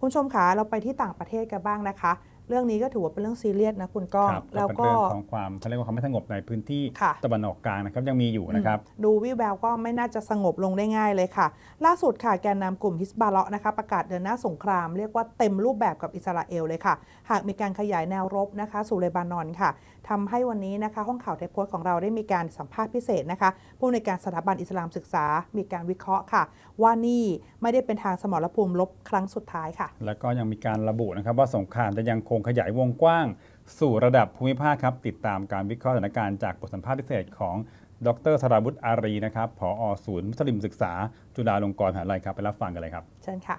คุณชมคะเราไปที่ต่างประเทศกันบ้างนะคะ เรื่องนี้ก็ถือว่าเป็นเรื่องซีเรียสนะคุณก้องครับแล้วเป็นก็เรื่องของความเขาเรียกว่าความไม่สงบในพื้นที่ค่ะ ตะวันออกกลางนะครับยังมีอยู่นะครับ ดูวิวแววก็ไม่น่าจะสงบลงได้ง่ายเลยค่ะ ล่าสุดค่ะแกนนำกลุ่มฮิสบาเลาะนะคะ ประกาศเดินหน้าสงครามเรียกว่าเต็มรูปแบบกับอิสราเอลเลยค่ะ หากมีการขยายแนวรบนะคะ สู่เลบานอนค่ะทำให้วันนี้นะคะ ห้องข่าวเทปโพสต์ของเราได้มีการสัมภาษณ์พิเศษนะคะ ผู้ในวยการสถาบันอิสลามศึกษา มีการวิเคราะห์ค่ะ ว่านี่ไม่ได้เป็นทางสมรภูมิรบครั้งสุดท้ายค่ะ แล้วก็ยังมีการระบุนะครับว่าสงครามจะยังคงขยายวงกว้าง สู่ระดับภูมิภาคครับ ติดตามการวิเคราะห์สถานการณ์จากบทสัมภาษณ์พิเศษของดรสราวุฒิอารีนะครับผอศูนย์มุสลิมศึกษา จุฬาลงกรณ์มหาวิทยาลัยครับไปรับฟังกันเลยครับ เชิญค่ะ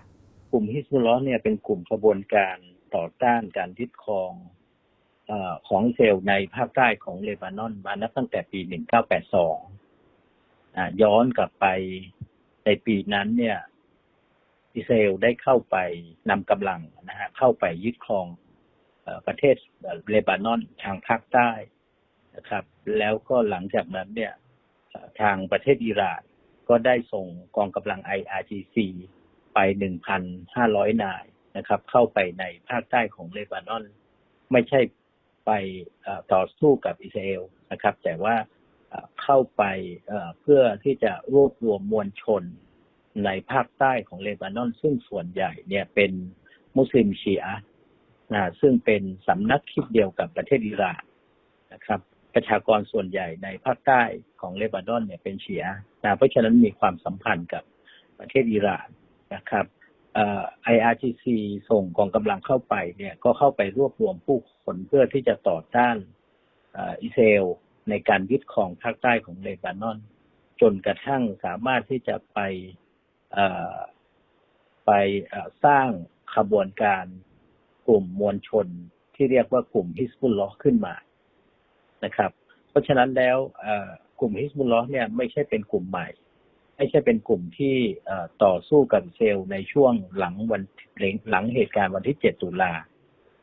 กลุ่มฮิสบุลลอฮ์เนี่ยเป็นกลุ่มขบวนการต่อต้านการยึดครองเออของอิสราเซลในภาคใต้ของเลบานอนมานับตั้งแต่ปี 1982อ่าย้อนกลับไปในปีนั้นเนี่ยอิสราเอลได้เข้าไปนำกำลังนะฮะเข้าไปยึดครองเอ่อ ประเทศเลบานอนทางภาคใต้นะครับ แล้วก็หลังจากนั้นเนี่ยทางประเทศอิหร่านก็ได้ส่งกองกำลัง IRGC ไป 1,500 นายนะครับ เข้าไปในภาคใต้ของเลบานอน ไม่ใช่ไปต่อสู้กับอิสราเอลนะครับ แต่ว่าเข้าไปเพื่อที่จะรวบรวมมวลชนในภาคใต้ของเลบานอน ซึ่งส่วนใหญ่เนี่ยเป็นมุสลิมชีอะห นะซึ่งเป็นสำนักคิดเดียวกับประเทศอิหร่านนะครับประชากรส่วนใหญ่ในภาคใต้ของเลบานอนเนี่ยเป็นเชีอะห์นะเพราะฉะนั้นมีความสัมพันธ์กับประเทศอิหร่านนะครับเอ่อ IRGC ส่งกองกำลังเข้าไปเนี่ยก็เข้าไปรวบรวมผู้คนเพื่อที่จะต่อต้านอ่ออิสราเอลในการยึดครองภาคใต้ของเลบานอน จนกระทั่งสามารถที่จะไปอ่อไปอ่อสร้างขบวนการ กลุ่มมวลชนที่เรียกว่ากลุ่มฮิสบุลลอขึ้นมานะครับ เพราะฉะนั้นแล้วกลุ่มฮิสบุลลอเนี่ยไม่ใช่เป็นกลุ่มใหม่ ไม่ใช่เป็นกลุ่มที่ต่อสู้กับเซลในช่วงหลังวันหลังเหตุการณ์วันที่ 7 ตุลา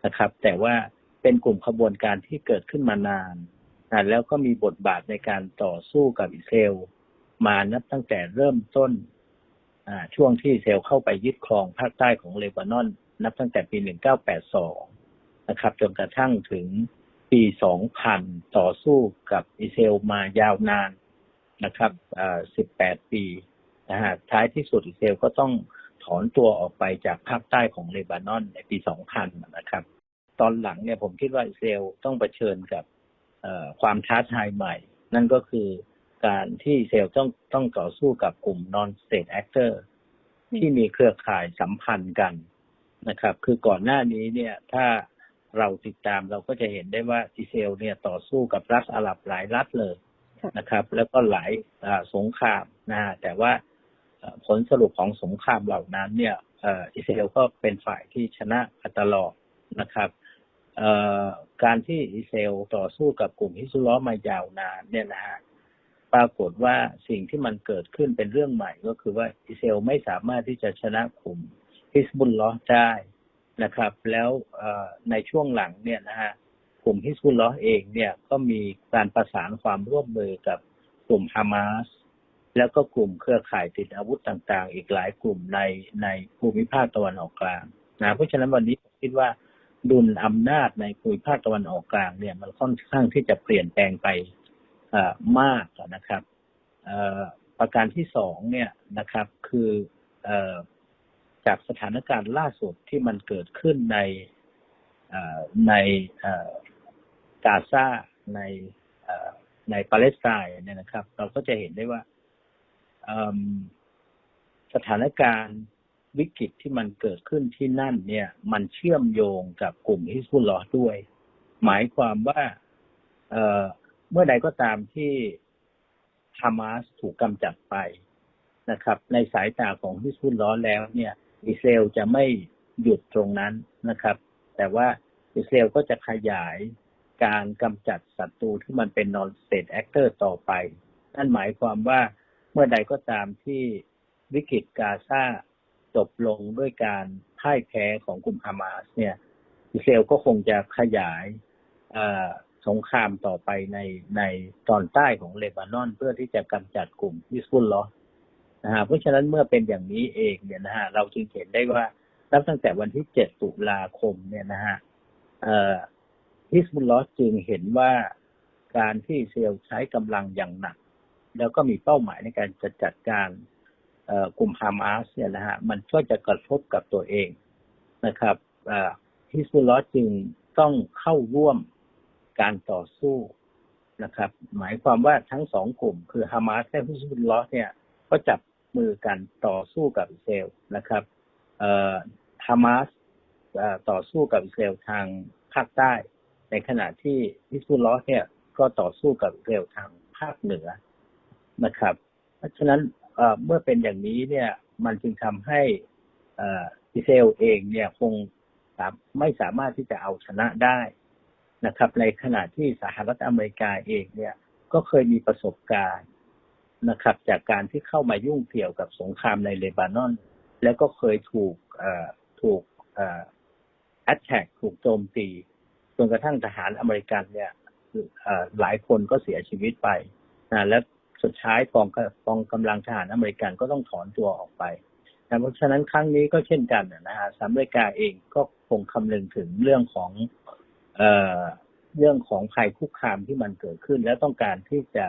นะครับ แต่ว่าเป็นกลุ่มขบวนการที่เกิดขึ้นมานานนะแล้วก็มีบทบาทในการต่อสู้กับอิสราเอลมานับตั้งแต่เริ่มต้นช่วงที่อิสราเซลเข้าไปยึดครองภาคใต้ของเลบานอน นับตั้งแต่ปี 1982 นะครับ จนกระทั่งถึงปี 2000 ต่อสู้กับอิสราเอลมายาวนานนะครับ18 ปีนะฮะท้ายที่สุดอิสราเอลก็ต้องถอนตัวออกไปจากภาคใต้ของเลบานอนในปี 2000 นะครับ ตอนหลังเนี่ยผมคิดว่าอิสราเอลต้องเผชิญกับความท้าทายใหม่ นั่นก็คือการที่อิสราเอลต้องต้องต่อสู้กับกลุ่ม non state actor ที่มีเครือข่ายสัมพันธ์กัน นะครับ คือก่อนหน้านี้เนี่ยถ้าเราติดตามเราก็จะเห็นได้ว่าอิสราเอลเนี่ยต่อสู้กับรัฐอาหรับหลายรัฐเลยนะครับ แล้วก็หลายอ่าสงครามนะฮะแต่ว่าเอ่อผลสรุปของสงครามเหล่านั้นเนี่ยเอ่ออิสราเอลก็เป็นฝ่ายที่ชนะมาตลอดนะครับเอ่อการที่อิสราเอลต่อสู้กับกลุ่มฮิสบุลลอฮ์มายาวนานเนี่ยนะฮะปรากฏว่าสิ่งที่มันเกิดขึ้นเป็นเรื่องใหม่ก็คือว่าอิสราเอลไม่สามารถที่จะชนะกลุ่ม ฮิสบุลลอได้นะครับ แล้วในช่วงหลังเนี่ยนะฮะกลุ่มฮิสบุลลอฮ์เองเนี่ยก็มีการประสานความร่วมมือกับกลุ่มฮามาสแล้วก็กลุ่มเครือข่ายติดอาวุธต่างๆ อีกหลายกลุ่มในในภูมิภาคตะวันออกกลางนะเพราะฉะนั้นวันนี้ผมคิดว่าดุลอำนาจในภูมิภาคตะวันออกกลางเนี่ยมันค่อนข้างที่จะเปลี่ยนแปลงไปมากนะครับประการที่สองเนี่ยนะครับคืออ จากสถานการณ์ล่าสุดที่มันเกิดขึ้นในในกาซาในในปาเลสไตน์เนี่ยนะครับ เราก็จะเห็นได้ว่าสถานการณ์วิกฤตที่มันเกิดขึ้นที่นั่นเนี่ย มันเชื่อมโยงกับกลุ่มฮิสบุลลอฮ์ด้วย หมายความว่าเมื่อใดก็ตามที่ฮามาสถูกกำจัดไปนะครับ ในสายตาของฮิสบุลลอฮ์แล้วเนี่ย อิสราเอลจะไม่หยุดตรงนั้นนะครับ แต่ว่าอิสราเอลก็จะขยายการกำจัดศัตรูที่มันเป็น non state actor ต่อไป นั่นหมายความว่าเมื่อใดก็ตามที่วิกฤตกาซาจบลงด้วยการพ่ายแพ้ของกลุ่มฮามาสเนี่ยอิสราเอลก็คงจะขยายสงครามต่อไปในในตอนใต้ของเลบานอน เพื่อที่จะกำจัดกลุ่มฮิสบุลลอ นะฮะเพราะฉะนั้นเมื่อเป็นอย่างนี้เองเนี่ยนะฮะเราจึงเห็นได้ว่านับตั้งแต่วันที่ 7 ตุลาคมเนี่ยนะฮะเอ่อฮิสบุลลอสจึงเห็นว่าการที่เอลใช้กำลังอย่างหนัก แล้วก็มีเป้าหมายในการจะจัดการกลุ่มฮามาสเนี่ยนะฮะมันก็จะกระทบกับตัวเองนะครับฮิสบุลลอสจึงต้องเข้าร่วมการต่อสู้นะครับ หมายความว่าทั้งสองกลุ่ม คือฮามาสและฮิสบุลลอสเนี่ยก็จับ มือกันต่อสู้กับอิสราเอลนะครับฮามาสต่อสู้กับอิสราเอลทางภาคใต้ ในขณะที่ฮิสบุลลอฮ์เนี่ยก็ต่อสู้กับอิสราเอลทางภาคเหนือนะครับ เพราะฉะนั้นเมื่อเป็นอย่างนี้เนี่ยมันจึงทำให้เอ่ออิสราเอลเองเนี่ยคงไม่สามารถที่จะเอาชนะได้นะครับ ในขณะที่สหรัฐอเมริกาเองเนี่ยก็เคยมีประสบการณ์ นะครับ จากการที่เข้ามายุ่งเกี่ยวกับสงครามในเลบานอน แล้วก็เคยถูกถูกเอ่อ attack ถูกโจมตีจนกระทั่งทหารอเมริกันเนี่ยหลายคนก็เสียชีวิตไปนะและสุดท้ายกองกกองกำลังทหารอเมริกันก็ต้องถอนตัวออกไปนะเพราะฉะนั้นครั้งนี้ก็เช่นกันนะฮะสหรัฐอเมริกาเองก็คงคำนึงถึงเรื่องของเอ่อเรื่องของภัยคุกคามที่มันเกิดขึ้น และต้องการที่จะ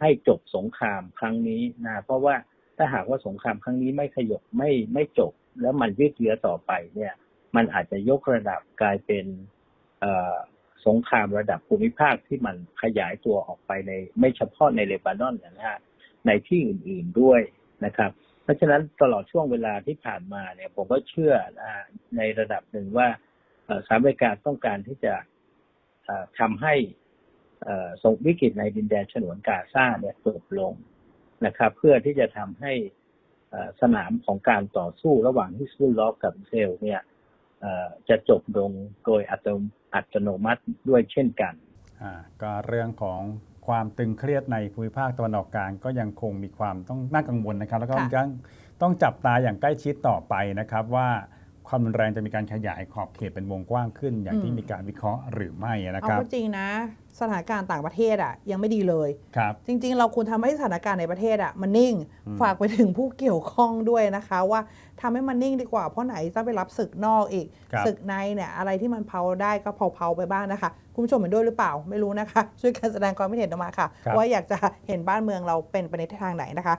ให้จบสงครามครั้งนี้นะเพราะว่าถ้าหากว่าสงครามครั้งนี้ไม่ขยบไม่ไม่จบ แล้วมันยืดเยื้อต่อไปเนี่ย มันอาจจะยกระดับกลายเป็นสงครามระดับภูมิภาคที่มันขยายตัวออกไปในไม่เฉพาะในเลบานอนนะฮะในที่อื่นๆด้วยนะครับ เพราะฉะนั้นตลอดช่วงเวลาที่ผ่านมาเนี่ย ผมก็เชื่อในระดับหนึ่งว่าสหรัฐอเมริกาต้องการที่จะทำให้ สงวิกฤตในดินแดนฉนวนกาซาเนี่ยจบลงนะครับ เพื่อที่จะทำให้เอ่อสนามของการต่อสู้ระหว่างฮิสบุลลอฮ์กับอิสราเอลเนี่ยเอ่อจะจบลงโดยอัตโนอัตโนมัติด้วยเช่นกันอ่าก็เรื่องของความตึงเครียดในภูมิภาคตะวันออกกลางก็ยังคงมีความต้องน่ากังวลนะครับ แล้วก็ค่ะยังต้องจับตาอย่างใกล้ชิดต่อไปนะครับว่า ความรุนแรงจะมีการขยายขอบเขตเป็นวงกว้างขึ้น อย่างที่มีการวิเคราะห์หรือไม่นะเอาครับก็จริงนะ สถานการณ์ต่างประเทศอะยังไม่ดีเลยครับจริง ๆ เราควรทำให้สถานการณ์ในประเทศอะมันนิ่งอืมฝากไปถึงผู้เกี่ยวข้องด้วยนะคะ ว่าทำให้มันนิ่งดีกว่าเพราะไหนจะไปรับศึกนอกอีกครับศึกในเนี่ยอะไรที่มันเผาได้ก็เผาๆไปบ้างนะคะ คุณผู้ชมเห็นด้วยหรือเปล่าไม่รู้นะคะ ช่วยกันแสดงความคิดเห็นออกมาค่ะครับว่าอยากจะเห็นบ้านเมืองเราเป็นไปในทิศทางไหนนะคะ